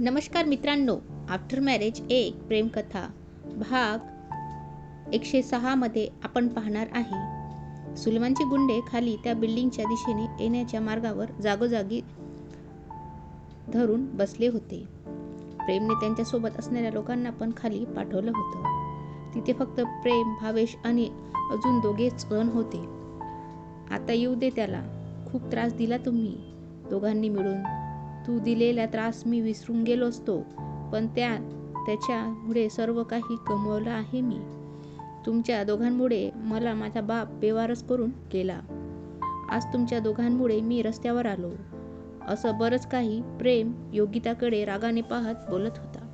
नमस्कार मित्रांनो after marriage एक प्रेमकथा. भाग एकशे सहामध्ये आपण पाहणार आहे. सुलमानचे गुंडे खाली त्या बिल्डिंगच्या दिशेने येण्याच्या मार्गावर जागोजागी धरून बसले होते. प्रेमने त्यांच्यासोबत असणाऱ्या लोकांना पण खाली पाठवलं होतं. तिथे फक्त प्रेम भावेश आणि अजून दोघेच जण होते. आता येऊ दे त्याला. खूप त्रास दिला तुम्ही दोघांनी मिळून. तू दिलेला त्रास मी विसरून गेलो असतो पण त्या त्याच्यामुळे सर्व काही कमवलं आहे मी. तुमच्या दोघांमुळे मला माझा बाप बेवारस करून गेला. आज तुमच्या दोघांमुळे मी रस्त्यावर आलो. असं बरंच काही प्रेम योगिताकडे रागाने पाहत बोलत होता.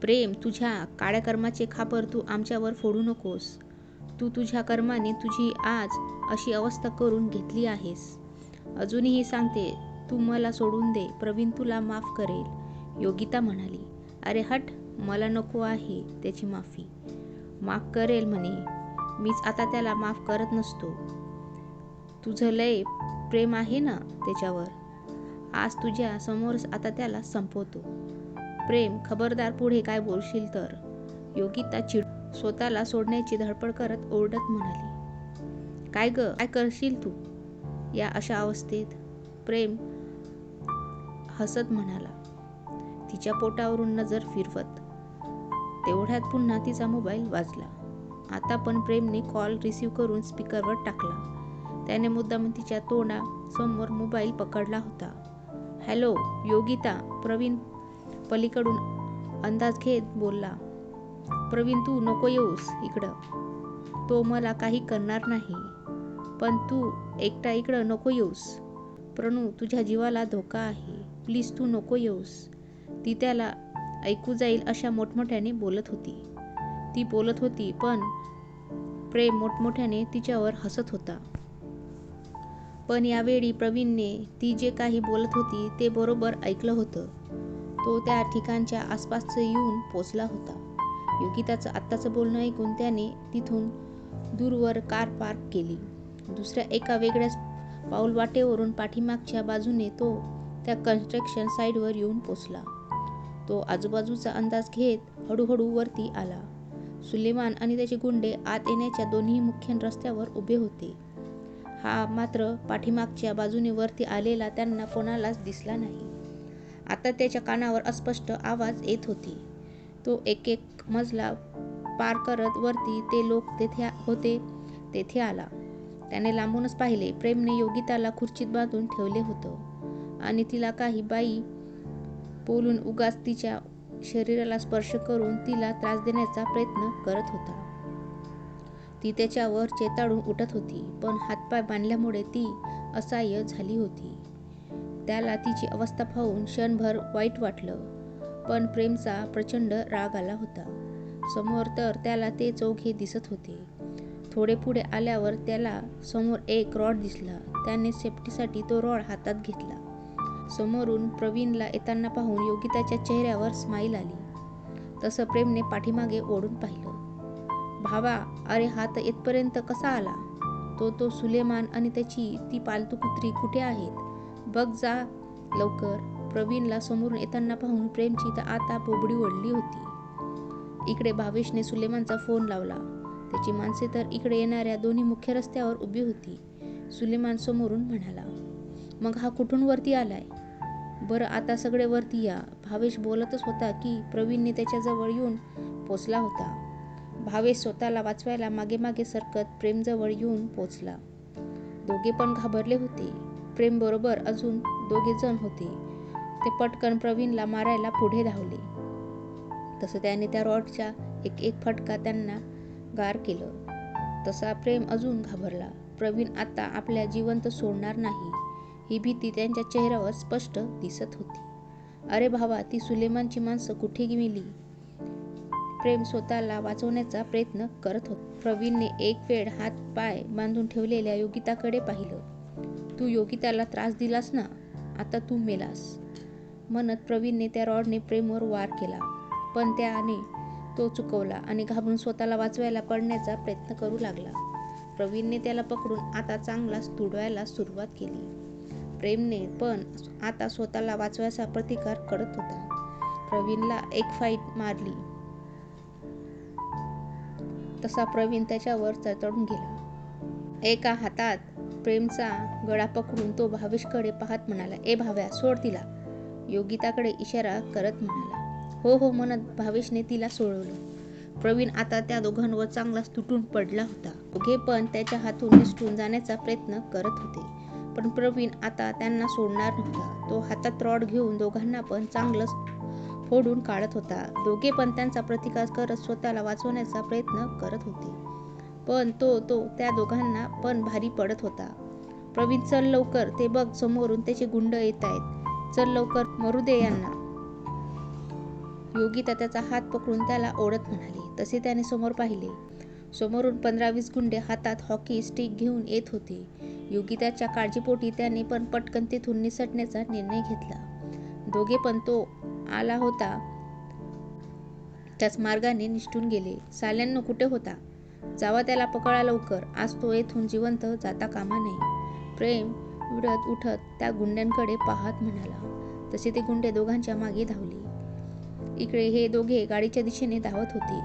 प्रेम तुझ्या काळ्या कर्माचे खापर तू आमच्यावर फोडू नकोस. तू तुझ्या कर्माने तुझी आज अशी अवस्था करून घेतली आहेस. अजूनही सांगते तू मला सोडून दे. प्रवीण तुला माफ करेल. योगिता म्हणाली अरे हट मला नको आहे त्याची माफी. माफ करेल म्हणे. मीच आता त्याला माफ करत नसतो. तुझं लय प्रेम आहे ना त्याच्यावर. आज तुझ्या समोरच आता त्याला संपवतो. प्रेम खबरदार पुढे काय बोलशील तर? योगिता चिड स्वतःला सोडण्याची धडपड करत ओरडत म्हणाली काय ग? काय करशील तू या अशा अवस्थेत? प्रेम हसत म्हणाला. तिच्या पोटावरून नजर फिरवत. तेवढ्यात पुन्हा तिचा मोबाईल वाजला. आता पण प्रेमने कॉल रिसीव करून स्पीकरवर टाकला. त्याने मुद्दाम तिच्या तोंडा समोर मोबाईल पकडला होता. हॅलो योगिता प्रवीण पलीकडून अंदाज घेत बोलला. प्रवीण तू नको येऊस इकडं. तो मला काही करणार नाही. पण तू एकटा इकडं नको येऊस. प्रणू तुझ्या जीवाला धोका आहे. प्लीज तू नको येऊस. ती त्याला ऐकू जाईल अशा मोठमोठ्याने बोलत होती. ती बोलत होती पण प्रेम मोठमोठ्याने तिच्यावर हसत होता. पण यावेळी प्रवीणने ती जे काही बोलत होती ते बरोबर ऐकलं होतं. तो त्या ठिकाणच्या आसपासचं येऊन पोचला होता. योगिताचं आत्ताचं बोलणं ऐकून त्याने तिथून दूरवर कार पार्क केली. दुसऱ्या एका वेगळ्याच पाऊलवाटेवरून पाठीमागच्या बाजूने तो त्या कन्स्ट्रक्शन साईडवर येऊन पोचला. तो आजूबाजूचा अंदाज घेत हळूहळू वरती आला. सुलेमान आणि त्याचे गुंडे आत येण्याच्या दोन्ही मुख्य रस्त्यावर उभे होते. हा मात्र पाठीमागच्या बाजूने वरती आलेला त्यांना कोणालाच दिसला नाही. आता त्याच्या कानावर अस्पष्ट आवाज येत होते. तो एक एक मजला पार करत वरती ते लोक तेथे होते तेथे आला. त्याने लांबूनच पाहिले. प्रेमने योगिताला खुर्चीत बांधून ठेवले होतं. आणि तिला काही बाई बोलून उगाच तिच्या शरीराला स्पर्श करून तिला त्रास देण्याचा प्रयत्न करत होता. ती त्याच्यावर चेताळून उठत होती पण हातपाय बांधल्यामुळे ती असहाय्य झाली होती. त्याला तिची अवस्था पाहून क्षणभर वाईट वाटलं पण प्रेमचा प्रचंड राग आला होता. समोर तर त्याला ते चौघे दिसत होते. थोडे पुढे आल्यावर त्याला समोर एक रॉड दिसला. त्याने सेफ्टीसाठी तो रॉड हातात घेतला. समोरून प्रवीणला येताना पाहून योगिताच्या चेहऱ्यावर स्माईल आली. तसं प्रेमने पाठीमागे ओढून पाहिलं. भावा अरे हा तर इथपर्यंत कसा आला? तो तो सुलेमान आणि त्याची ती पालतू कुत्री कुठे आहेत? बघ जा लवकर. प्रवीणला समोरून येताना पाहून प्रेमची तर आता बोबडी ओढली होती. इकडे भावेशने सुलेमानचा फोन लावला. त्याची माणसे तर इकडे येणाऱ्या दोन्ही मुख्य रस्त्यावर उभी होती. सुलेमान समोरून म्हणाला मग हा कुठून वरती आलाय? बरं आता सगळे वरती या. भावेश बोलतच होता की प्रवीणने त्याच्याजवळ येऊन पोचला होता. भावेश स्वतःला वाचवायला मागे मागे सरकत प्रेमजवळ येऊन पोचला. दोघे पण घाबरले होते. प्रेम बरोबर अजून दोघे जण होते. ते पटकन प्रवीणला मारायला पुढे धावले. तसं त्याने त्या रॉडच्या एक एक फटका त्यांना गार केलं. तसा प्रेम अजून घाबरला. प्रवीण आता आपल्या जिवंत सोडणार नाही. ही भीती त्यांच्या चेहऱ्यावर स्पष्ट दिसत होती. अरे भावा ती सुलेमानची माणसं कुठे गेली? प्रेम स्वतःला वाचवण्याचा प्रयत्न करत होता. प्रवीणने एक वेळ हात पाय बांधून ठेवलेल्या योगिताकडे पाहिलं. तू योगिताला त्रास दिलास ना? आता तू मेलास. म्हणत प्रवीणने त्या रॉडने प्रेमवर वार केला. पण त्याने तो चुकवला आणि घाबरून स्वतःला वाचवायला पडण्याचा प्रयत्न करू लागला. प्रवीणने त्याला पकडून आता चांगलाच तुडवायला सुरुवात केली. प्रेमने पण आता स्वतःला वाचवायचा प्रतिकार करत होता. प्रवीणला एक फाईट मारली. तसा प्रवीण त्याच्यावर चढून गेला. एका हातात प्रेमचा गळा पकडून तो भावेशकडे पाहत म्हणाला ए भाव्या सोड तिला. योगिताकडे इशारा करत म्हणाला हो हो म्हणत भावेशने तिला सोडवलं. प्रवीण आता त्या दोघांवर चांगलाच तुटून पडला होता. दोघे पण त्याच्या हातून निसटून जाण्याचा प्रयत्न करत होते. पण प्रवीण आता त्यांना सोडणार नव्हता. तो हातात रॉड घेऊन दोघांना पण चांगलंच फोडून काढत होता. दोघे पण त्यांचा प्रतिकार करत स्वतःला वाचवण्याचा प्रयत्न करत होते. पण तो तो त्या दोघांना पण भारी पडत होता. प्रवीण चल लवकर. ते बघ समोरून त्याचे गुंड येत आहेत. चल लवकर. मरू दे यांना. योगिता त्याचा हात पकडून त्याला ओढत म्हणाली. तसे त्याने समोर पाहिले. समोरून पंधरा वीस गुंडे हातात हॉकी स्टिक घेऊन येत होते. योगिताच्या काळजीपोटी त्याने पण पटकन तेथून निसटण्याचा निर्णय घेतला. दोघे पण तो आला होता. त्याच मार्गाने निष्ठून गेले. साल्यांनो कुठे होता? जावा त्याला पकडा लवकर. आज तो येथून जिवंत जाता कामा नये. प्रेम उडत उठत त्या गुंड्यांकडे पाहत म्हणाला. तसे ते गुंडे दोघांच्या मागे धावले. इकडे हे दोघे गाडीच्या दिशेने धावत होते.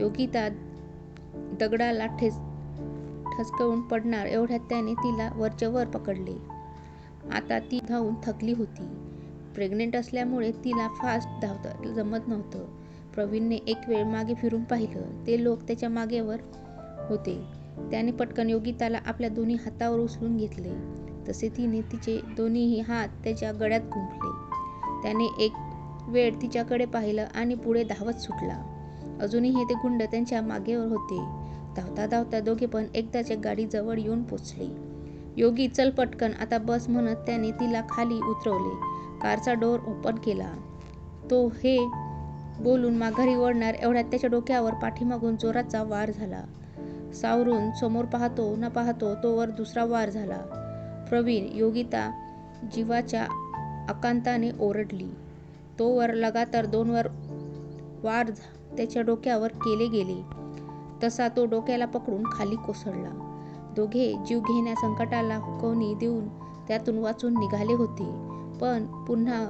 योगिता दगडाला ठेस ठसकवून पडणार एवढ्यात त्याने तिला वरच्या वर पकडले. आता ती धावून थकली होती. प्रेग्नेंट असल्यामुळे तिला फास्ट धावता जमत नव्हतं. प्रवीणने एक वेळ मागे फिरून पाहिलं. ते लोक त्याच्या मागेवर होते. त्याने पटकन योगिताला आपल्या दोन्ही हातावर उचलून घेतले. तसे तिने तिचे दोन्हीही हात त्याच्या गळ्यात गुंफले. त्याने एक वेळ तिच्याकडे पाहिलं आणि पुढे धावत सुटला. अजूनही ते गुंड त्यांच्या मागेवर होते. धावता धावता दोघे पण एकदाच गाडी गाडीजवळ येऊन पोचली. योगी चल पटकन आता बस म्हणत त्याने तिला खाली उतरवले. कारचा डोर ओपन केला. तो हे बोलून माघारी वळणार एवढ्यात त्याच्या डोक्यावर पाठीमागून जोराचा वार झाला. सावरून समोर पाहतो न पाहतो तोवर दुसरा वार झाला. प्रवीण योगिता जीवाच्या आकांताने ओरडली. तोवर लगातार दोन वर वार त्याच्या डोक्यावर केले गेले. तसा तो डोक्याला पकडून खाली कोसळला. दोघे जीव घेण्या संकटाला हुकवणी देऊन त्यातून वाचून निघाले होते. पण पुन्हा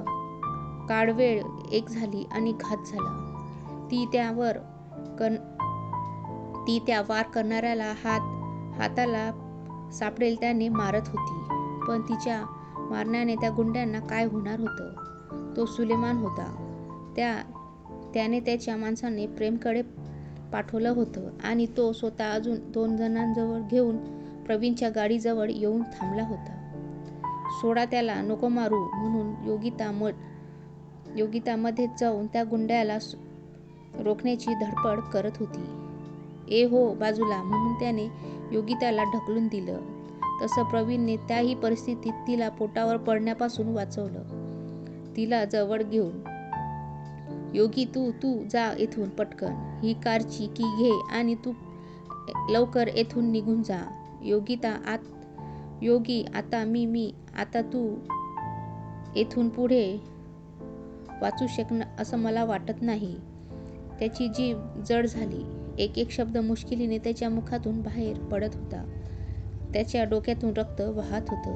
काळवेळ एक झाली आणि घात झाला. ती त्यावर कन ती त्या वार करणाऱ्याला हात हाताला सापडेल त्याने मारत होती. पण तिच्या मारण्याने त्या गुंड्यांना काय होणार होतं? तो सुलेमान होता. त्या त्याने त्याच्या माणसाने प्रेमकडे पाठवलं होतं आणि तो स्वतः अजून दोन जणांजवळ घेऊन प्रवीणच्या गाडीजवळ येऊन थांबला होता. सोडा त्याला नको मारू म्हणून योगिता म योगितामध्ये जाऊन त्या गुंड्याला रोखण्याची धडपड करत होती. ए हो बाजूला म्हणून त्याने योगिताला ढकलून दिलं. तसं प्रवीणने त्याही परिस्थितीत तिला पोटावर पडण्यापासून वाचवलं. तिला जवळ घेऊन योगी तू तू जा येथून पटकन. ही कारची की घे आणि तू लवकर येथून निघून जा. योगिता आत योगी आता मी मी आता तू येथून पुढे वाचू शकणं असं मला वाटत नाही. त्याची जीभ जड झाली. एक एक शब्द मुश्किलीने त्याच्या मुखातून बाहेर पडत होता. त्याच्या डोक्यातून रक्त वाहत होतं.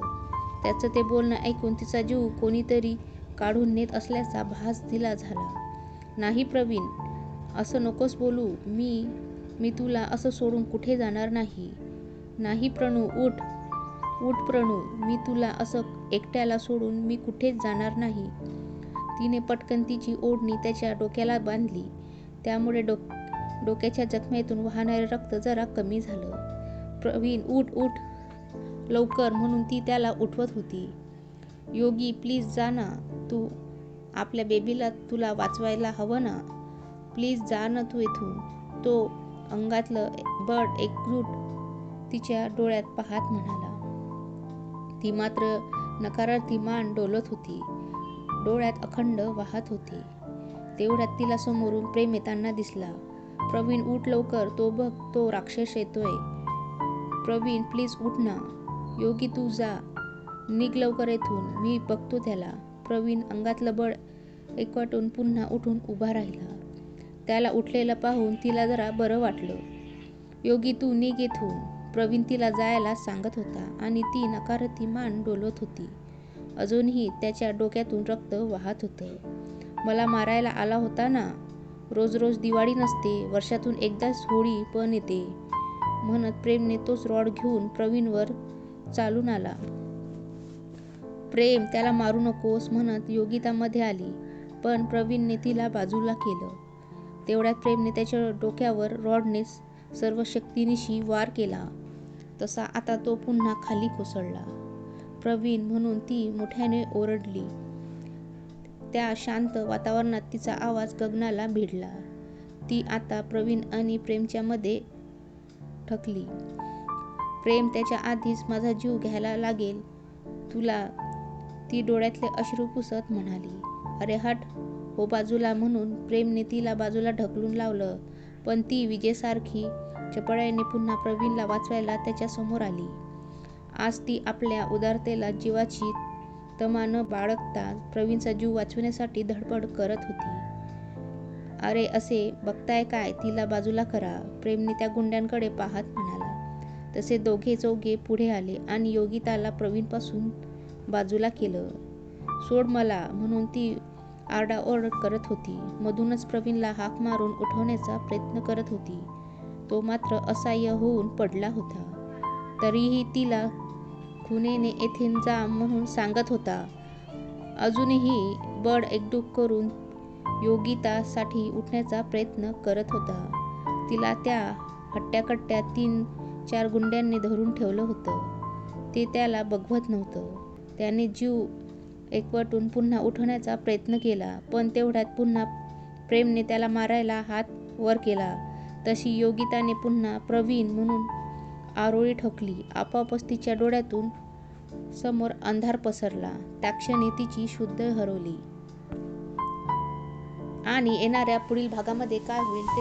त्याचं ते बोलणं ऐकून तिचा जीव कोणीतरी काढून नेत असल्याचा भास दिला झाला. नाही प्रवीण असं नकोस बोलू मी मी तुला असं सोडून कुठे जाणार नाही. नाही प्रणू उठ उठ प्रणू मी तुला असं एकट्याला सोडून मी कुठेच जाणार नाही. तिने पटकन तिची ओढणी त्याच्या डोक्याला बांधली. त्यामुळे डोक डोक्याच्या जखमेतून वाहणारे रक्त जरा कमी झालं. प्रवीण उठ उठ लवकर म्हणून ती त्याला उठवत होती. योगी प्लीज जा ना तू आपल्या बेबीला तुला वाचवायला हवं ना? प्लीज जा ना तू इथून. तो अंगातलं बड एकजूट तिच्या डोळ्यात पाहत म्हणाला. ती मात्र नकारार्थी मान डोलत होती. डोळ्यात अखंड वाहत होती. तेवढ्यात तिला समोरून प्रेम येताना दिसला. प्रवीण उठ लवकर तो बघ तो राक्षस येतोय. प्रवीण प्लीज उठ ना. योगी तू जा. निघ लवकर येथून मी बघतो त्याला. प्रवीण अंगातलं बळ एकवटून पुन्हा उठून उभा राहिला त्याला उठलेलं पाहून तिला जरा बरं वाटलं योगी तू निघ येथून प्रवीण तिला जायला सांगत होता आणि ती नकारती मान डोलत होती अजूनही त्याच्या डोक्यातून रक्त वाहत होतं. मला मारायला आला होता ना? रोज रोज दिवाळी नसते, वर्षातून एकदाच होळी पण येते, म्हणत प्रेमने तोच रॉड घेऊन प्रवीणवर चालून आला. प्रेम, त्याला मारू नकोस, म्हणत योगिता मध्ये आली, पण प्रवीणने तिला बाजूला केलं. तेवढ्यात प्रेमने त्याच्या डोक्यावर रॉडने सर्व शक्तीनिशी वार केला. तसा आता तो पुन्हा खाली कोसळला. प्रवीण, म्हणून ती मोठ्याने ओरडली. त्या शांत वातावरणात तिचा आवाज गगनाला भिडला. ती आता प्रवीण आणि प्रेमच्या मध्ये ठकली. प्रेम, त्याच्या आधीच माझा जीव घ्यायला लागेल तुला, ती डोळ्यातले अश्रू पुसत म्हणाली. अरे हट, हो बाजूला, म्हणून प्रेमने तिला बाजूला ढकलून लावलं, पण ती विजेसारखी चपळाईने पुन्हा प्रवीणला वाचवायला त्याच्यासमोर आली. आज ती आपल्या उदारतेला जीवाची तमा न बाळगता प्रवीणचा जीव वाचवण्यासाठी धडपड करत होती. अरे असे बघताय काय, तिला बाजूला करा, प्रेमने त्या गुंड्यांकडे पाहत म्हणाला. तसे दोघे चौघे पुढे आले आणि योगिताला प्रवीणपासून बाजूला केलं. सोड मला, म्हणून ती आरडाओरड करत होती. मधूनच प्रवीणला हाक मारून उठवण्याचा प्रयत्न करत होती. तो मात्र असहाय्य होऊन पडला होता. तरीही तिला खुनेने येथेन जा म्हणून सांगत होता. अजूनही बळ एकडूक करून योगितासाठी उठण्याचा प्रयत्न करत होता. तिला त्या हट्ट्याकट्ट्या तीन चार गुंड्यांनी धरून ठेवलं होतं. ते त्याला बघवत नव्हतं. त्याने जीव एकवटून पुन्हा उठवण्याचा प्रयत्न केला, पण तेवढ्यात पुन्हा प्रेमने त्याला मारायला हात वर केला. तशी योगिताने पुन्हा प्रवीण, म्हणून आरोळी ठोकली. आपोआपच तिच्या डोळ्यातून समोर अंधार पसरला. त्याक्षणी तिची शुद्ध हरवली. आणि येणाऱ्या पुढील भागामध्ये काय होईल ते